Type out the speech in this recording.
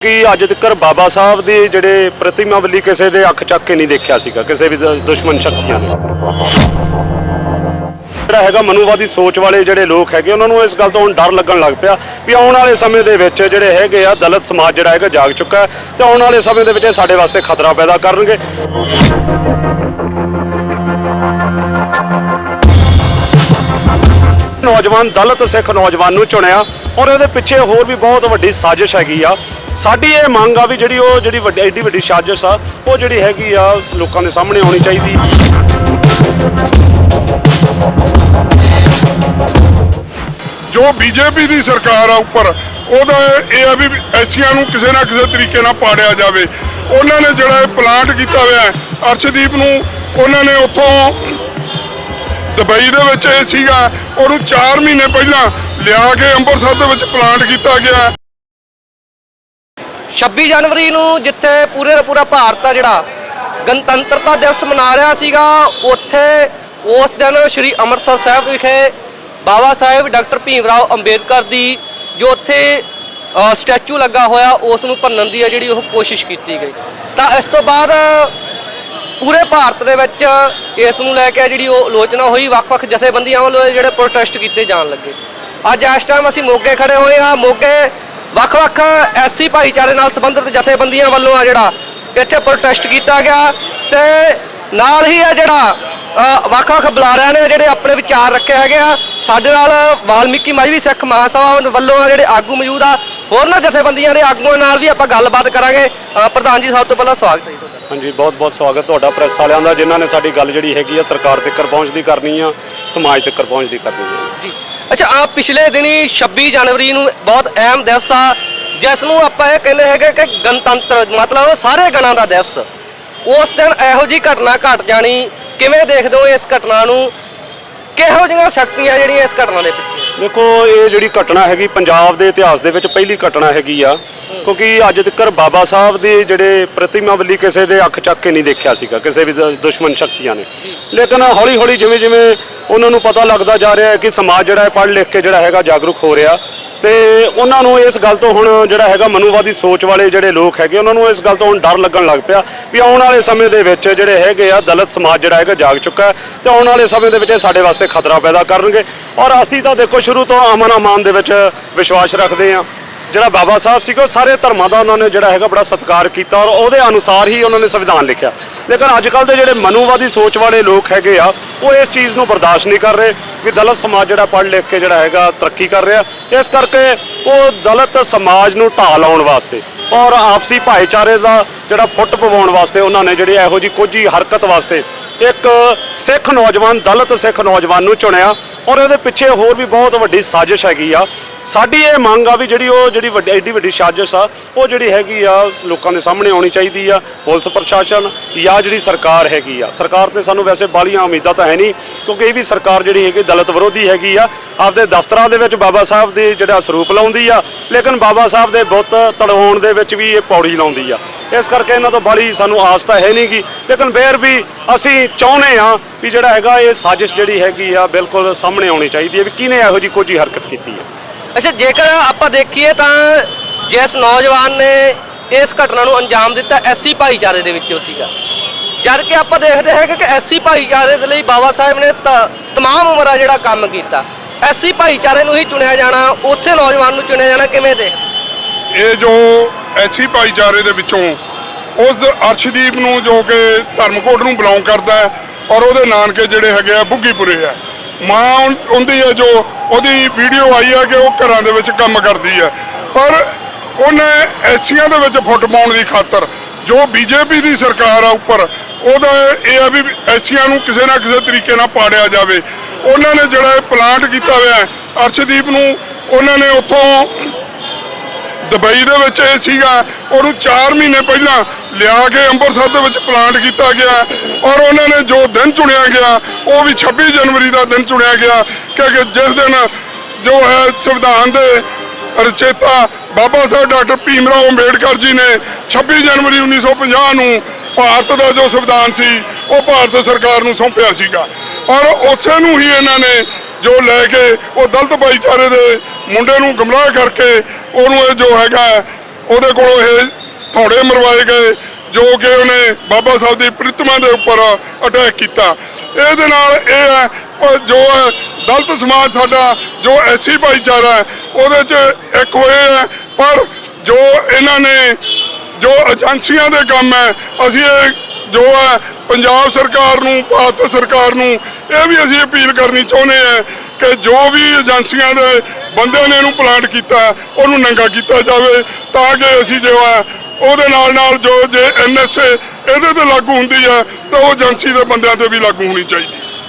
ਕਿ ਅੱਜ ਤੱਕ ਬਾਬਾ ਸਾਹਿਬ ਦੀ ਜਿਹੜੇ ਪ੍ਰਤਿਮਾ ਵੱਲੀ ਕਿਸੇ ਨੇ ਅੱਖ ਚੱਕ ਕੇ ਨਹੀਂ ਦੇਖਿਆ ਸੀਗਾ, ਕਿਸੇ ਵੀ ਦ- ਦੁਸ਼ਮਣ ਸ਼ਕਤੀਆਂ ਨੇ ਜਿਹੜਾ ਹੈਗਾ ਮਨੂਵਾਦੀ ਸੋਚ ਵਾਲੇ ਜਿਹੜੇ ਲੋਕ ਹੈਗੇ, ਉਹਨਾਂ ਨੂੰ ਇਸ ਗੱਲ ਤੋਂ ਹੁਣ ਡਰ ਲੱਗਣ ਲੱਗ ਪਿਆ ਵੀ ਆਉਣ ਵਾਲੇ ਸਮੇਂ ਦੇ ਵਿੱਚ ਜਿਹੜੇ ਹੈਗੇ ਆ, ਦਲਿਤ ਸਮਾਜ ਜਿਹੜਾ ਹੈਗਾ ਜਾਗ ਚੁੱਕਾ ਹੈ ਤੇ ਆਉਣ ਵਾਲੇ ਸਮੇਂ ਦੇ ਵਿੱਚ ਇਹ ਸਾਡੇ ਵਾਸਤੇ ਖਤਰਾ ਪੈਦਾ ਕਰਨਗੇ। ਨੌਜਵਾਨ, ਦਲਿਤ ਸਿੱਖ ਨੌਜਵਾਨ ਨੂੰ ਚੁਣਿਆ ਔਰ ਇਹਦੇ ਪਿੱਛੇ ਹੋਰ ਵੀ ਬਹੁਤ ਵੱਡੀ ਸਾਜ਼ਿਸ਼ ਹੈਗੀ ਆ। ਸਾਡੀ ਇਹ ਮੰਗ ਆ ਵੀ ਜਿਹੜੀ ਉਹ ਜਿਹੜੀ ਵੱਡੀ ਐਡੀ ਵੱਡੀ ਸਾਜ਼ਿਸ਼ ਆ ਉਹ ਜਿਹੜੀ ਹੈਗੀ ਆ ਲੋਕਾਂ ਦੇ ਸਾਹਮਣੇ ਆਉਣੀ ਚਾਹੀਦੀ। ਜੋ ਬੀਜੇਪੀ ਦੀ ਸਰਕਾਰ ਆ ਉੱਪਰ ਉਹਦਾ ਇਹ ਆ ਵੀ ਐਸੀਆਂ ਨੂੰ ਕਿਸੇ ਨਾ ਕਿਸੇ ਤਰੀਕੇ ਨਾਲ ਪਾੜਿਆ ਜਾਵੇ। ਉਹਨਾਂ ਨੇ ਜਿਹੜਾ ਇਹ ਪਲਾਂਟ ਕੀਤਾ ਹੋਇਆ ਹੈ, ਅਰਸ਼ਦੀਪ ਨੂੰ ਉਹਨਾਂ ਨੇ ਉੱਥੋਂ ਦੁਬਈ ਦੇ ਵਿੱਚ ਇਹ ਸੀਗਾ ਉਹਨੂੰ 4 ਮਹੀਨੇ ਪਹਿਲਾਂ ਲਿਆ ਕੇ ਅੰਮ੍ਰਿਤਸਰ ਦੇ ਵਿੱਚ ਪਲਾਂਟ ਕੀਤਾ ਗਿਆ। 26 ਜਨਵਰੀ ਨੂੰ ਜਿੱਥੇ ਪੂਰੇ ਦਾ ਪੂਰਾ ਭਾਰਤ ਆ ਜਿਹੜਾ ਗਣਤੰਤਰਤਾ ਦਿਵਸ ਮਨਾ ਰਿਹਾ ਸੀਗਾ, ਉੱਥੇ ਉਸ ਦਿਨ ਸ਼੍ਰੀ ਅੰਮ੍ਰਿਤਸਰ ਸਾਹਿਬ ਵਿਖੇ ਬਾਬਾ ਸਾਹਿਬ ਡਾਕਟਰ ਭੀਮ ਰਾਓ ਅੰਬੇਦਕਰ ਦੀ ਜੋ ਉੱਥੇ ਸਟੈਚੂ ਲੱਗਾ ਹੋਇਆ, ਉਸ ਨੂੰ ਭੰਨਣ ਦੀ ਆ ਜਿਹੜੀ ਉਹ ਕੋਸ਼ਿਸ਼ ਕੀਤੀ ਗਈ। ਤਾਂ ਇਸ ਤੋਂ ਬਾਅਦ ਪੂਰੇ ਭਾਰਤ ਦੇ ਵਿੱਚ ਇਸ ਨੂੰ ਲੈ ਕੇ ਜਿਹੜੀ ਉਹ ਆਲੋਚਨਾ ਹੋਈ, ਵੱਖ-ਵੱਖ ਜਥੇਬੰਦੀਆਂ ਵੱਲੋਂ ਜਿਹੜੇ ਪ੍ਰੋਟੈਸਟ ਕੀਤੇ ਜਾਣ ਲੱਗੇ। ਅੱਜ ਇਸ ਟਾਈਮ ਅਸੀਂ ਮੋਗੇ ਖੜੇ ਹੋਏ ਆ ਮੋਗੇ ਵੱਖ-ਵੱਖ ਐਸਸੀ ਭਾਈਚਾਰੇ ਨਾਲ ਸੰਬੰਧਿਤ ਜਥੇਬੰਦੀਆਂ ਵੱਲੋਂ ਆ ਜਿਹੜਾ ਇੱਥੇ ਪ੍ਰੋਟੈਸਟ ਕੀਤਾ ਗਿਆ ਤੇ ਨਾਲ ਹੀ ਆ ਜਿਹੜਾ ਵੱਖ-ਵੱਖ ਬੁਲਾਰਿਆਂ ਨੇ ਜਿਹੜੇ ਆਪਣੇ ਵਿਚਾਰ ਰੱਖੇ ਹੈਗੇ ਆ। ਸਾਡੇ ਨਾਲ ਵਾਲਮੀਕੀ ਮਾਝੀ ਸਿੱਖ ਮਹਾਸਭਾ ਵੱਲੋਂ ਆ ਜਿਹੜੇ ਆਗੂ ਮੌਜੂਦ ਆ ਹੋਰਨਾਂ ਜਥੇਬੰਦੀਆਂ ਦੇ ਆਗੂਆਂ ਨਾਲ ਵੀ ਆਪਾਂ ਗੱਲਬਾਤ ਕਰਾਂਗੇ। ਪ੍ਰਧਾਨ ਜੀ ਸਭ ਤੋਂ ਪਹਿਲਾਂ ਸਵਾਗਤ ਹੈ ਜੀ ਹਾਂਜੀ ਬਹੁਤ ਬਹੁਤ ਸਵਾਗਤ ਤੁਹਾਡਾ ਪ੍ਰੈਸ ਵਾਲਿਆਂ ਦਾ ਜਿਨ੍ਹਾਂ ਨੇ ਸਾਡੀ ਗੱਲ ਜਿਹੜੀ ਹੈਗੀ ਆ ਸਰਕਾਰ ਤੱਕ ਪਹੁੰਚਦੀ ਕਰਨੀ ਆ ਸਮਾਜ ਤੱਕ ਪਹੁੰਚਦੀ ਕਰਨੀ ਆ। ਜੀ। ਅੱਛਾ ਆ ਪਿਛਲੇ ਦਿਨੀ 26 ਜਨਵਰੀ ਨੂੰ ਬਹੁਤ ਅਹਿਮ ਦਿਵਸ ਆ, ਜਿਸ ਨੂੰ ਆਪਾਂ ਇਹ ਕਹਿੰਦੇ ਹੈਗੇ ਕਿ ਗਣਤੰਤਰ, ਮਤਲਬ ਸਾਰੇ ਗਣਾਂ ਦਾ ਦਿਵਸ। ਉਸ ਦਿਨ ਇਹੋ ਜੀ ਘਟਨਾ ਘਟ ਜਾਣੀ, ਕਿਵੇਂ ਦੇਖਦੇ ਹੋ ਇਸ ਘਟਨਾ ਨੂੰ? ਕਿਹੋ ਜਿਹੀਆਂ ਸ਼ਕਤੀਆਂ ਜਿਹੜੀਆਂ ਇਸ ਘਟਨਾ ਦੇ ਪਿੱਛੇ? ਦੇਖੋ, ਇਹ ਜਿਹੜੀ ਘਟਨਾ ਹੈਗੀ, ਪੰਜਾਬ ਦੇ ਇਤਿਹਾਸ ਦੇ ਵਿੱਚ ਪਹਿਲੀ ਘਟਨਾ ਹੈਗੀ ਆ। ਕਿਉਂਕਿ ਅੱਜ ਤੱਕ ਬਾਬਾ ਸਾਹਿਬ ਦੀ ਜਿਹੜੇ ਪ੍ਰਤਿਮਾ ਵੱਲੀ ਕਿਸੇ ਦੇ ਅੱਖ ਚੱਕ ਕੇ ਨਹੀਂ ਦੇਖਿਆ ਸੀਗਾ, ਕਿਸੇ ਵੀ ਦ- ਦੁਸ਼ਮਣ ਸ਼ਕਤੀਆਂ ਨੇ। ਲੇਕਿਨ ਹੌਲੀ ਹੌਲੀ ਜਿਵੇਂ ਜਿਵੇਂ ਉਹਨਾਂ ਨੂੰ ਪਤਾ ਲੱਗਦਾ ਜਾ ਰਿਹਾ ਹੈ ਕਿ ਸਮਾਜ ਜਿਹੜਾ ਹੈ ਪੜ੍ਹ ਲਿਖ ਕੇ ਜਿਹੜਾ ਹੈਗਾ ਜਾਗਰੂਕ ਹੋ ਰਿਹਾ। ਤੇ ਉਹਨਾਂ ਨੂੰ ਇਸ ਗੱਲ ਤੋਂ ਹੁਣ ਜਿਹੜਾ ਹੈਗਾ, ਮਨੂਵਾਦੀ ਸੋਚ ਵਾਲੇ ਜਿਹੜੇ ਲੋਕ ਹੈਗੇ, ਉਹਨਾਂ ਨੂੰ ਇਸ ਗੱਲ ਤੋਂ ਹੁਣ ਡਰ ਲੱਗਣ ਲੱਗ ਪਿਆ ਵੀ ਆਉਣ ਵਾਲੇ ਸਮੇਂ ਦੇ ਵਿੱਚ ਜਿਹੜੇ ਹੈਗੇ ਆ, ਦਲਿਤ ਸਮਾਜ ਜਿਹੜਾ ਹੈਗਾ ਜਾਗ ਚੁੱਕਾ ਹੈ। ਤੇ ਆਉਣ ਵਾਲੇ ਸਮੇਂ ਦੇ ਵਿੱਚ ਇਹ ਸਾਡੇ ਵਾਸਤੇ ਖਤਰਾ ਪੈਦਾ ਕਰਨਗੇ। ਔਰ ਅਸੀਂ ਤਾਂ ਦੇਖੋ ਸ਼ੁਰੂ ਤੋਂ ਅਮਨ ਅਮਾਨ ਦੇ ਵਿੱਚ ਵਿਸ਼ਵਾਸ ਰੱਖਦੇ ਹਾਂ। ਜਿਹੜਾ ਬਾਬਾ ਸਾਹਿਬ ਸੀਗਾ, ਉਹ ਸਾਰੇ ਧਰਮਾਂ ਦਾ ਉਹਨਾਂ ਨੇ ਜਿਹੜਾ ਹੈਗਾ ਬੜਾ ਸਤਿਕਾਰ ਕੀਤਾ ਔਰ ਉਹਦੇ ਅਨੁਸਾਰ ਹੀ ਉਹਨਾਂ ਨੇ ਸੰਵਿਧਾਨ ਲਿਖਿਆ। ਲੇਕਿਨ ਅੱਜ ਕੱਲ ਦੇ ਜਿਹੜੇ ਮਨੂਵਾਦੀ ਸੋਚ ਵਾਲੇ ਲੋਕ ਹੈਗੇ ਆ ਉਹ ਇਸ ਚੀਜ਼ ਨੂੰ ਬਰਦਾਸ਼ਤ ਨਹੀਂ ਕਰ ਰਹੇ ਵੀ ਦਲਿਤ ਸਮਾਜ ਜਿਹੜਾ ਪੜ੍ਹ ਲਿਖ ਕੇ ਜਿਹੜਾ ਹੈਗਾ ਤਰੱਕੀ ਕਰ ਰਿਹਾ। ਇਸ ਕਰਕੇ ਉਹ ਦਲਿਤ ਸਮਾਜ ਨੂੰ ਢਾਹ ਲਾਉਣ ਵਾਸਤੇ ਔਰ ਆਪਸੀ ਭਾਈਚਾਰੇ ਦਾ ਜਿਹੜਾ ਫੁੱਟ ਪਵਾਉਣ ਵਾਸਤੇ ਉਹਨਾਂ ਨੇ ਜਿਹੜੇ ਇਹੋ ਜੀ ਕੋਝੀ ਹਰਕਤ ਵਾਸਤੇ ਇੱਕ ਸਿੱਖ ਨੌਜਵਾਨ, ਦਲਿਤ ਸਿੱਖ ਨੌਜਵਾਨ ਨੂੰ ਚੁਣਿਆ ਔਰ ਇਹਦੇ ਪਿੱਛੇ ਹੋਰ ਵੀ ਬਹੁਤ ਵੱਡੀ ਸਾਜ਼ਿਸ਼ ਹੈਗੀ ਆ। ਸਾਡੀ ਇਹ ਮੰਗ ਆ ਵੀ ਜਿਹੜੀ ਉਹ ਜਿਹੜੀ ਵੱਡੀ ਐਡੀ ਵੱਡੀ ਸਾਜ਼ਿਸ਼ ਆ, ਉਹ ਜਿਹੜੀ ਹੈਗੀ ਆ ਲੋਕਾਂ ਦੇ ਸਾਹਮਣੇ ਆਉਣੀ ਚਾਹੀਦੀ ਆ। ਪੁਲਿਸ ਪ੍ਰਸ਼ਾਸਨ ਜਾਂ ਜਿਹੜੀ ਸਰਕਾਰ ਹੈਗੀ ਆ। ਸਰਕਾਰ ਤੇ ਸਾਨੂੰ ਵੈਸੇ ਬਾਲੀਆਂ ਉਮੀਦਾਂ ਤਾਂ ਹੈ ਨਹੀਂ, ਕਿਉਂਕਿ ਇਹ ਵੀ ਸਰਕਾਰ ਜਿਹੜੀ ਹੈਗੀ ਦਲਿਤ ਵਿਰੋਧੀ ਹੈਗੀ ਆ, ਆਪਦੇ ਦਫ਼ਤਰਾਂ ਦੇ ਵਿੱਚ ਬਾਬਾ ਸਾਹਿਬ ਦੀ ਜਿਹੜਾ ਸਰੂਪ ਲਾਉਂਦੀ ਆ, ਲੇਕਿਨ ਬਾਬਾ ਸਾਹਿਬ ਦੇ ਬੁੱਤ ਤੜਾਉਣ ਦੇ ਵਿੱਚ ਵੀ ਇਹ ਪੌੜੀ ਲਾਉਂਦੀ ਆ। ਇਸ ਕਰਕੇ ਇਹਨਾਂ ਤੋਂ ਬੜੀ ਸਾਨੂੰ ਆਸ ਤਾਂ ਹੈ ਨਹੀਂਗੀ, ਲੇਕਿਨ ਫੇਰ ਵੀ ਅਸੀਂ ਚਾਹੁੰਦੇ ਆ ਵੀ ਜਿਹੜਾ ਹੈਗਾ ਇਹ ਸਾਜ਼ਿਸ਼ ਜਿਹੜੀ ਹੈਗੀ ਆ, ਬਿਲਕੁਲ ਸਾਹਮਣੇ ਆਉਣੀ ਚਾਹੀਦੀ ਹੈ ਵੀ ਕਿਹਨੇ ਇਹੋ ਜੀ ਕੋਝੀ ਹਰਕਤ ਕੀਤੀ ਹੈ। ਅੱਛਾ, ਜੇਕਰ ਆਪਾਂ ਦੇਖੀਏ ਤਾਂ ਜਿਸ ਨੌਜਵਾਨ ਨੇ ਇਸ ਘਟਨਾ ਨੂੰ ਅੰਜਾਮ ਦਿੱਤਾ, ਐਸੀ ਭਾਈਚਾਰੇ ਦੇ ਵਿੱਚੋਂ ਸੀਗਾ। ਜਦ ਕਿ ਆਪਾਂ ਦੇਖਦੇ ਹੈਗੇ ਕਿ ਐਸਸੀ ਭਾਈਚਾਰੇ ਦੇ ਲਈ ਬਾਬਾ ਸਾਹਿਬ ਨੇ ਤ- ਤਮਾਮ ਉਮਰਾਂ ਜਿਹੜਾ ਕੰਮ ਕੀਤਾ। ਐਸਸੀ ਭਾਈਚਾਰੇ ਨੂੰ ਹੀ ਚੁਣਿਆ ਜਾਣਾ, ਉਸੇ ਨੌਜਵਾਨ ਨੂੰ ਚੁਣਿਆ ਜਾਣਾ ਕਿਵੇਂ ਦੇ? ਇਹ ਜੋ ਐਸੀ ਭਾਈਚਾਰੇ ਦੇ ਵਿੱਚੋਂ ਉਸ ਅਰਸ਼ਦੀਪ ਨੂੰ ਜੋ ਕਿ ਧਰਮਕੋਟ ਨੂੰ ਬਿਲੋਂਗ ਕਰਦਾ ਹੈ ਔਰ ਉਹਦੇ ਨਾਨਕੇ ਜਿਹੜੇ ਹੈਗੇ ਆ ਬੁੱਗੀਪੁਰੇ ਆ। ਮਾਂ ਉਹਦੀ ਹੈ ਜੋ ਉਹਦੀ ਵੀਡੀਓ ਆਈ ਹੈ ਕਿ ਉਹ ਘਰਾਂ ਦੇ ਵਿੱਚ ਕੰਮ ਕਰਦੀ ਹੈ ਪਰ ਉਹਨੇ ਐਸੀਆਂ ਦੇ ਵਿੱਚ ਫੁੱਟ ਪਾਉਣ ਦੀ ਖਾਤਰ ਜੋ ਬੀਜੇਪੀ ਦੀ ਸਰਕਾਰ ਆ ਉੱਪਰ, ਉਹਦਾ ਇਹ ਆ ਵੀ ਐਸੀਆਂ ਨੂੰ ਕਿਸੇ ਨਾ ਕਿਸੇ ਤਰੀਕੇ ਨਾਲ ਪਾੜਿਆ ਜਾਵੇ। ਉਹਨਾਂ ਨੇ ਜਿਹੜਾ ਇਹ ਪਲਾਂਟ ਕੀਤਾ ਹੋਇਆ ਅਰਸ਼ਦੀਪ ਨੂੰ, ਉਹਨਾਂ ਨੇ ਉੱਥੋਂ ਦੁਬਈ ਦੇ ਵਿੱਚ ਇਹ ਸੀਗਾ, ਉਹਨੂੰ 4 ਮਹੀਨੇ ਪਹਿਲਾਂ ਲਿਆ ਕੇ ਅੰਮ੍ਰਿਤਸਰ ਦੇ ਵਿੱਚ ਪਲਾਂਟ ਕੀਤਾ ਗਿਆ। ਔਰ ਉਹਨਾਂ ਨੇ ਜੋ ਦਿਨ ਚੁਣਿਆ ਗਿਆ, ਉਹ ਵੀ 26 ਜਨਵਰੀ ਦਾ ਦਿਨ ਚੁਣਿਆ ਗਿਆ ਕਿ ਜਿਸ ਦਿਨ ਜੋ ਹੈ ਸੰਵਿਧਾਨ ਦੇ ਰਚੇਤਾ ਬਾਬਾ ਸਾਹਿਬ ਡਾਕਟਰ ਭੀਮ ਰਾਓ ਅੰਬੇਡਕਰ ਜੀ ਨੇ 26 ਜਨਵਰੀ 1950 ਨੂੰ ਭਾਰਤ ਦਾ ਜੋ ਸੰਵਿਧਾਨ ਸੀ, ਉਹ ਭਾਰਤ ਸਰਕਾਰ ਨੂੰ ਸੌਂਪਿਆ ਸੀਗਾ। ਔਰ ਉਸੇ ਨੂੰ ਹੀ ਇਹਨਾਂ ਨੇ ਜੋ ਲੈ ਕੇ ਉਹ ਦਲਤ ਭਾਈਚਾਰੇ ਦੇ ਮੁੰਡੇ ਨੂੰ ਗਮਰਾਹ ਕਰਕੇ ਉਹਨੂੰ ਇਹ ਜੋ ਹੈਗਾ, ਉਹਦੇ ਕੋਲੋਂ ਇਹ ਥੋੜੇ ਮਰਵਾਏ ਗਏ। ਜੋ ਕਿ ਉਹਨੇ ਬਾਬਾ ਸਾਹਿਬ ਦੀ ਪ੍ਰਤਿਮਾ ਦੇ ਉੱਪਰ ਅਟੈਕ ਕੀਤਾ। ਇਹਦੇ ਨਾਲ ਇਹ ਹੈ ਪ- ਜੋ ਦਲਤ ਸਮਾਜ ਸਾਡਾ, ਜੋ ਐਸੀ ਭਾਈਚਾਰਾ ਹੈ, ਉਹਦੇ 'ਚ ਇੱਕ ਹੋਏ ਹੈ, ਪਰ ਜੋ ਇਹਨਾਂ ਨੇ, ਜੋ ਏਜੰਸੀਆਂ ਦੇ ਕੰਮ ਹੈ, ਅਸੀਂ ਇਹ ਜੋ ਹੈ, ਪੰਜਾਬ ਸਰਕਾਰ ਨੂੰ, ਭਾਰਤ ਸਰਕਾਰ ਨੂੰ, ਇਹ ਵੀ ਅਸੀਂ ਅਪੀਲ ਕਰਨੀ ਚਾਹੁੰਦੇ ਹਾਂ ਕਿ ਜੋ ਵੀ ਏਜੰਸੀਆਂ ਦੇ ਬੰਦੇ ਨੇ ਇਹਨੂੰ ਪਲਾਂਟ ਕੀਤਾ, ਉਹਨੂੰ ਨੰਗਾ ਕੀਤਾ ਜਾਵੇ, ਤਾਂ ਕਿ ਅਸੀਂ ਜੋ ਹੈ ਉਹਦੇ ਨਾਲ ਨਾਲ ਜੋ ਜੇ ਐਨਐਸਏ ਇਹਦੇ ਤੇ ਲਾਗੂ ਹੁੰਦੀ ਹੈ, ਤਾਂ ਉਹ ਏਜੰਸੀ ਦੇ ਬੰਦਿਆਂ ਤੇ ਵੀ ਲਾਗੂ ਹੋਣੀ ਚਾਹੀਦੀ